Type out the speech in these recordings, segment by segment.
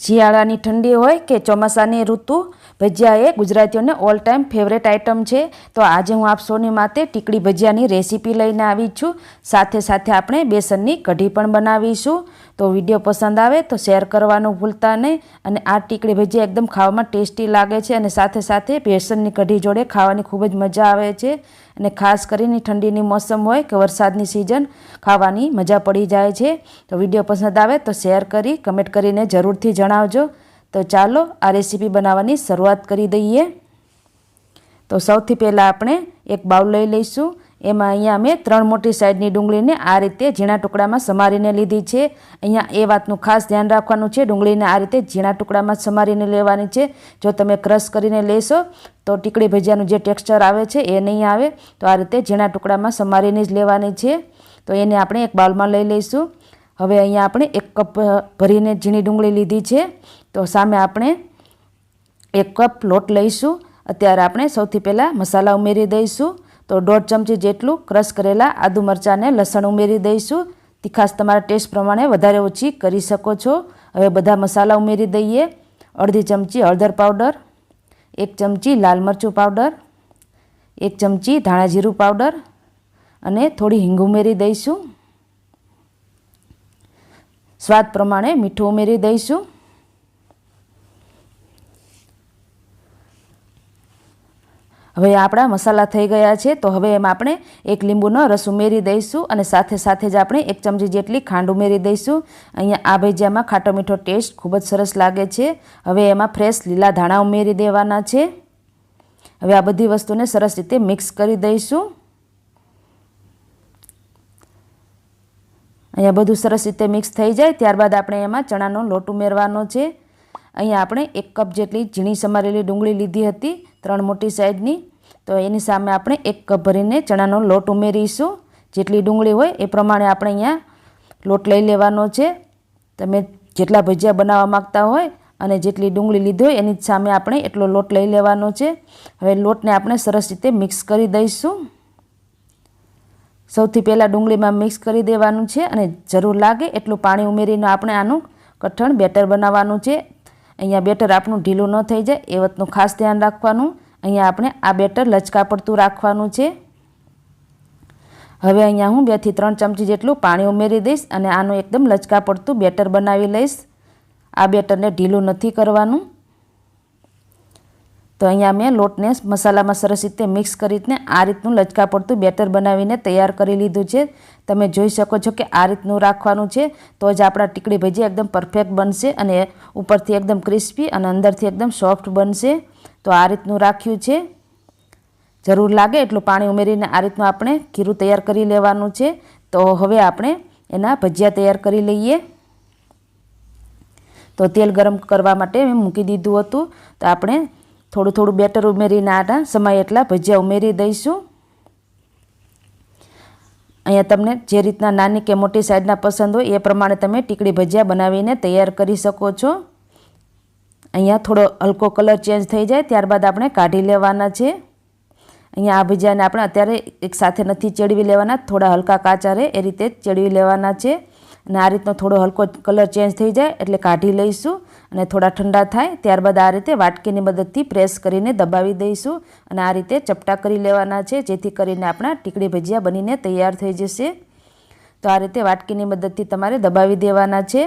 શિયાળાની ઠંડી હોય કે ચોમાસાની ઋતુ, ભજીયા એ ગુજરાતીઓને ઓલ ટાઈમ ફેવરેટ આઇટમ છે. તો આજે હું આપ સૌની માટે ટીકડી ભજીયાની રેસીપી લઈને આવી છું. સાથે સાથે આપણે બેસનની કઢી પણ બનાવીશું. તો વીડિયો પસંદ આવે તો શેર કરવાનું ભૂલતા નહીં અને આ ટીકડી ભજીયા એકદમ ખાવામાં ટેસ્ટી લાગે છે અને સાથે સાથે બેસનની કઢી જોડે ખાવાની ખૂબ જ મજા આવે છે. અને ખાસ કરીને ઠંડીની મોસમ હોય કે વરસાદની સિઝન ખાવાની મજા પડી જાય છે. તો વીડિયો પસંદ આવે તો શેર કરી કમેન્ટ કરીને જરૂરથી જણાવજો. તો ચાલો, આ રેસીપી બનાવવાની શરૂઆત કરી દઈએ. તો સૌથી પહેલાં આપણે એક બાઉલ લઈ લઈશું. એમાં અહીંયા મેં ત્રણ મોટી સાઈડની ડુંગળીને આ રીતે ઝીણા ટુકડામાં સમારીને લીધી છે. અહીંયા એ વાતનું ખાસ ધ્યાન રાખવાનું છે. ડુંગળીને આ રીતે ઝીણા ટુકડામાં સમારીને લેવાની છે. જો તમે ક્રશ કરીને લેશો, તો ટીકડી ભજીયાનું જે ટેક્સચર આવે છે એ નહીં આવે, તો આ રીતે ઝીણા ટુકડામાં સમારીને જ લેવાની છે. તો એને આપણે એક બાઉલમાં લઈ લઈશું. હવે અહીંયા આપણે એક કપ ભરીને ઝીણી ડુંગળી લીધી છે. તો સામે આપણે એક કપ લોટ લઈશું. અત્યારે આપણે સૌથી પહેલાં મસાલા ઉમેરી દઈશું. તો દોઢ ચમચી જેટલું ક્રશ કરેલા આદુ મરચાંને લસણ ઉમેરી દઈશું. તીખાશ તમારા ટેસ્ટ પ્રમાણે વધારે ઓછી કરી શકો છો. હવે બધા મસાલા ઉમેરી દઈએ. અડધી ચમચી હળદર પાવડર, એક ચમચી લાલ મરચું પાવડર, એક ચમચી ધાણા જીરું પાવડર અને થોડી હિંગ ઉમેરી દઈશું. સ્વાદ પ્રમાણે મીઠું ઉમેરી દઈશું. હવે આપણા મસાલા થઈ ગયા છે, તો હવે એમાં આપણે એક લીંબુનો રસ ઉમેરી દઈશું અને સાથે સાથે જ આપણે એક ચમચી જેટલી ખાંડ ઉમેરી દઈશું. અહીંયા આ ભજીયામાં ખાટો મીઠો ટેસ્ટ ખૂબ જ સરસ લાગે છે. હવે એમાં ફ્રેશ લીલા ધાણા ઉમેરી દેવાના છે. હવે આ બધી વસ્તુને સરસ રીતે મિક્સ કરી દઈશું. અહીંયા બધું સરસ રીતે મિક્સ થઈ જાય, ત્યારબાદ આપણે એમાં ચણાનો લોટ ઉમેરવાનો છે. અહીંયા આપણે એક કપ જેટલી ઝીણી સમારેલી ડુંગળી લીધી હતી, ત્રણ મોટી સાઈઝની. તો એની સામે આપણે એક કપ ભરીને ચણાનો લોટ ઉમેરીશું. જેટલી ડુંગળી હોય એ પ્રમાણે આપણે અહીંયા લોટ લઈ લેવાનો છે. તમે જેટલા ભજીયા બનાવવા માગતા હોય અને જેટલી ડુંગળી લીધી હોય એની સામે આપણે એટલો લોટ લઈ લેવાનો છે. હવે લોટને આપણે સરસ રીતે મિક્સ કરી દઈશું. સૌથી પહેલાં ડુંગળીમાં મિક્સ કરી દેવાનું છે અને જરૂર લાગે એટલું પાણી ઉમેરીને આપણે આનું કઠણ બેટર બનાવવાનું છે. અહીંયા બેટર આપણું ઢીલું ન થઈ જાય, એ વાતનું ખાસ ધ્યાન રાખવાનું. અહીંયા આપણે આ બેટર લચકા પડતું રાખવાનું છે. હવે અહીંયા હું બેથી ત્રણ ચમચી જેટલું પાણી ઉમેરી દઈશ અને આનું એકદમ લચકા પડતું બેટર બનાવી લઈશ. આ બેટરને ઢીલું નથી કરવાનું. તો અહીંયા મેં લોટને મસાલામાં સરસ રીતે મિક્સ કરીને આ રીતનું લચકા પડતું બેટર બનાવીને તૈયાર કરી લીધું છે. તમે જોઈ શકો છો કે આ રીતનું રાખવાનું છે. તો જ આપણા ટીકડી ભજી એકદમ પરફેક્ટ બનશે અને ઉપરથી એકદમ ક્રિસ્પી અને અંદરથી એકદમ સોફ્ટ બનશે. તો આ રીતનું રાખ્યું છે. જરૂર લાગે એટલું પાણી ઉમેરીને આ રીતનું આપણે ખીરું તૈયાર કરી લેવાનું છે. તો હવે આપણે એના ભજીયા તૈયાર કરી લઈએ. તો તેલ ગરમ કરવા માટે મેં મૂકી દીધું હતું. તો આપણે થોડું થોડું બેટર ઉમેરીને આના સમય એટલા ભજીયા ઉમેરી દઈશું. અહીંયા તમને જે રીતના નાની કે મોટી સાઈઝના પસંદ હોય એ પ્રમાણે તમે ટીકડી ભજીયા બનાવીને તૈયાર કરી શકો છો. અહીંયા થોડો હલકો કલર ચેન્જ થઈ જાય ત્યારબાદ આપણે કાઢી લેવાના છે. અહીંયા આ ભજીયાને આપણે અત્યારે એક સાથે નથી ચેડવી લેવાના, થોડા હલકા કાચા રહે એ રીતે ચેડવી લેવાના છે. અને આ રીતનો થોડો હલકો કલર ચેન્જ થઈ જાય એટલે કાઢી લઈશું અને થોડા ઠંડા થાય ત્યારબાદ આ રીતે વાટકીની મદદથી પ્રેસ કરીને દબાવી દઈશું અને આ રીતે ચપટા કરી લેવાના છે, જેથી કરીને આપણા ટીકડી ભજીયા બનીને તૈયાર થઈ જશે. તો આ રીતે વાટકીની મદદથી તમારે દબાવી દેવાના છે.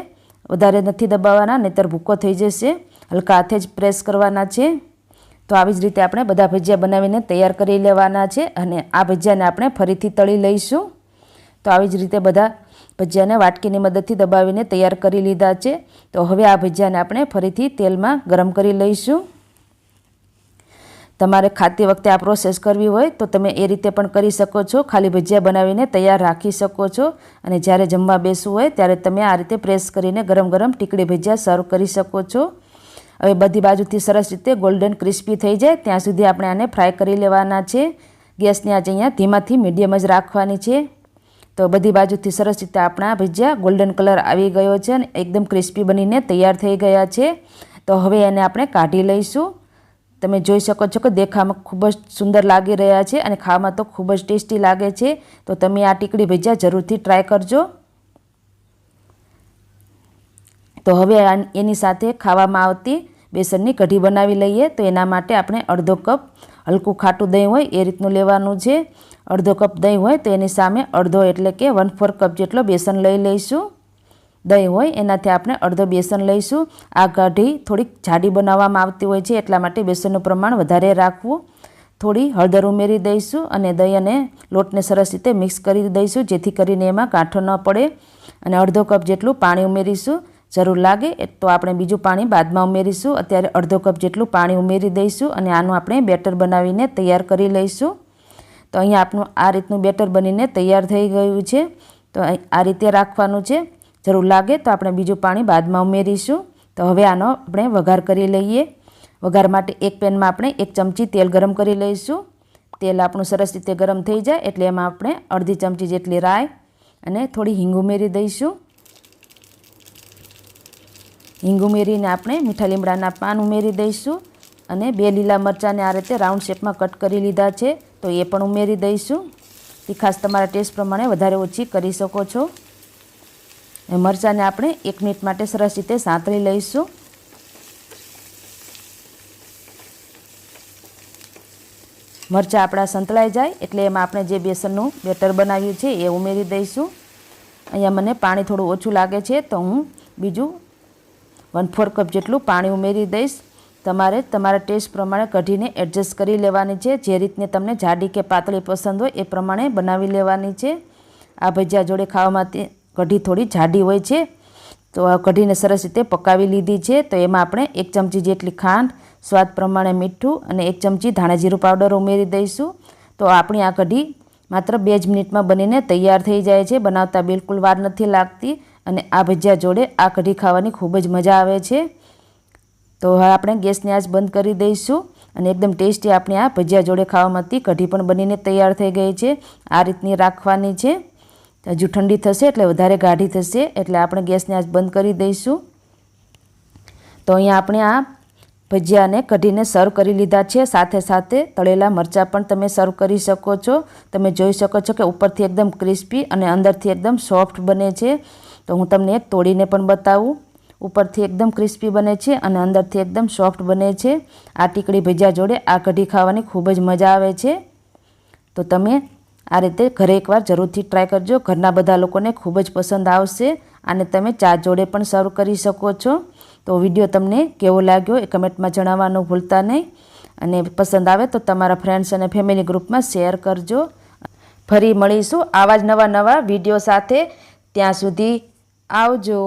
વધારે નથી દબાવવાના, નહીતર ભૂકો થઈ જશે. હલકા હાથે જ પ્રેસ કરવાના છે. તો આવી જ રીતે આપણે બધા ભજીયા બનાવીને તૈયાર કરી લેવાના છે અને આ ભજીયાને આપણે ફરીથી તળી લઈશું. તો આવી જ રીતે બધા ભજીયાને વાટકીની મદદથી દબાવીને તૈયાર કરી લીધા છે. તો હવે આ ભજીયાને આપણે ફરીથી તેલમાં ગરમ કરી લઈશું. તમારે ખાતી વખતે આ પ્રોસેસ કરવી હોય તો તમે એ રીતે પણ કરી શકો છો. ખાલી ભજીયા બનાવીને તૈયાર રાખી શકો છો. અને જ્યારે જમવા બેસવું હોય ત્યારે તમે આ રીતે પ્રેસ કરીને ગરમ ગરમ ટીકડી ભજીયા સર્વ કરી શકો છો. હવે બધી બાજુથી સરસ રીતે ગોલ્ડન ક્રિસ્પી થઈ જાય. ત્યાં સુધી આપણે આને ફ્રાય કરી લેવાના છે. ગેસની આજે અહીંયા ધીમાથી મીડિયમ જ રાખવાની છે. તો બધી બાજુથી સરસ રીતે આપણા ભજીયા ગોલ્ડન કલર આવી ગયો છે અને એકદમ ક્રિસ્પી બનીને તૈયાર થઈ ગયા છે. તો હવે એને આપણે કાઢી લઈશું. તમે જોઈ શકો છો કે દેખામાં ખૂબ જ સુંદર લાગી રહ્યા છે અને ખાવામાં તો ખૂબ જ ટેસ્ટી લાગે છે. તો તમે આ ટીકડી ભજીયા જરૂરથી ટ્રાય કરજો. તો હવે એની સાથે ખાવામાં આવતી બેસનની કઢી બનાવી લઈએ. તો એના માટે આપણે અડધો કપ હલકું ખાટું દહીં હોય, એ રીતનું લેવાનું છે. અડધો કપ દહીં હોય, તો એની સામે અડધો એટલે કે વન ફોર કપ જેટલો બેસન લઈ લઈશું. દહીં હોય, એનાથી આપણે અડધો બેસન લઈશું. આ કઢી થોડીક જાડી બનાવવામાં આવતી હોય છે, એટલા માટે બેસનનું પ્રમાણ વધારે રાખવું. થોડી હળદર ઉમેરી દઈશું અને દહીં અને લોટને સરસ રીતે મિક્સ કરી દઈશું, જેથી કરીને એમાં કાંઠો ન પડે. અને અડધો કપ જેટલું પાણી ઉમેરીશું. જરૂર લાગે તો આપણે બીજું પાણી બાદમાં ઉમેરીશું. અત્યારે અડધો કપ જેટલું પાણી ઉમેરી દઈશું અને આનું આપણે બેટર બનાવીને તૈયાર કરી લઈશું. તો અહીંયા આપણું આ રીતનું બેટર બનીને તૈયાર થઈ ગયું છે. તો આ રીતે રાખવાનું છે. જરૂર લાગે તો આપણે બીજું પાણી બાદમાં ઉમેરીશું. તો હવે આનો આપણે વઘાર કરી લઈએ. વઘાર માટે એક પેનમાં આપણે એક ચમચી તેલ ગરમ કરી લઈશું. તેલ આપણું સરસ રીતે ગરમ થઈ જાય એટલે એમાં આપણે અડધી ચમચી જેટલી રાઈ અને થોડી હિંગ ઉમેરી દઈશું. હિંગ ઉમેરીને આપણે મીઠા લીમડાના પાન ઉમેરી દઈશું અને બે લીલા મરચાંને આ રીતે રાઉન્ડ શેપમાં કટ કરી લીધા છે, તો એ પણ ઉમેરી દઈશું. તીખાસ તમારા ટેસ્ટ પ્રમાણે વધારે ઓછી કરી શકો છો. મરચાંને આપણે એક મિનિટ માટે સરસ રીતે સાંતળી લઈશું. મરચાં આપણા સંતળાઈ જાય એટલે એમાં આપણે જે બેસનનું બેટર બનાવ્યું છે એ ઉમેરી દઈશું. અહીંયા મને પાણી થોડું ઓછું લાગે છે, તો હું બીજું વન ફોર કપ જેટલું પાણી ઉમેરી દઈશ. તમારે તમારા ટેસ્ટ પ્રમાણે કઢીને એડજસ્ટ કરી લેવાની છે. જે રીતને તમને જાડી કે પાતળી પસંદ હોય એ પ્રમાણે બનાવી લેવાની છે. આ ભજીયા જોડે ખાવામાં કઢી થોડી જાડી હોય છે. તો આ કઢીને સરસ રીતે પકાવી લીધી છે. તો એમાં આપણે એક ચમચી જેટલી ખાંડ, સ્વાદ પ્રમાણે મીઠું અને એક ચમચી ધાણા જીરું પાવડર ઉમેરી દઈશું. તો આપણી આ કઢી માત્ર બે જ મિનિટમાં બનીને તૈયાર થઈ જાય છે. બનાવતા બિલકુલ વાર નથી લાગતી. અને આ ભજીયા જોડે આ કઢી ખાવાની ખૂબ જ મજા આવે છે. તો હવે આપણે ગેસની આંચ બંધ કરી દઈશું અને એકદમ ટેસ્ટી આપણી આ ભજીયા જોડે ખાવામાંથી કઢી પણ બનીને તૈયાર થઈ ગઈ છે. આ રીતની રાખવાની છે. હજુ ઠંડી થશે એટલે વધારે ગાઢી થશે એટલે આપણે ગેસની આંચ બંધ કરી દઈશું. તો અહીંયા આપણે આ ભજીયાને કઢીને સર્વ કરી લીધા છે. સાથે સાથે તળેલા મરચાં પણ તમે સર્વ કરી શકો છો. તમે જોઈ શકો છો કે ઉપરથી એકદમ ક્રિસ્પી અને અંદરથી એકદમ સોફ્ટ બને છે. તો હું તમને તોડીને પણ બતાવું. ઉપરથી એકદમ ક્રિસ્પી બને છે અને અંદરથી એકદમ સોફ્ટ બને છે. આ ટીકડી ભજીયા જોડે આ કઢી ખાવાની ખૂબ જ મજા આવે છે. તો તમે આ રીતે ઘરે એકવાર જરૂરથી ટ્રાય કરજો. ઘરના બધા લોકોને ખૂબ જ પસંદ આવશે અને તમે ચા જોડે પણ સર્વ કરી શકો છો. તો વીડિયો તમને કેવો લાગ્યો એ કમેન્ટમાં જણાવવાનું ભૂલતા નહીં. અને પસંદ આવે તો તમારા ફ્રેન્ડ્સ અને ફેમિલી ગ્રુપમાં શેર કરજો. ફરી મળીશું આવા જ નવા નવા વીડિયો સાથે. ત્યાં સુધી આવજો.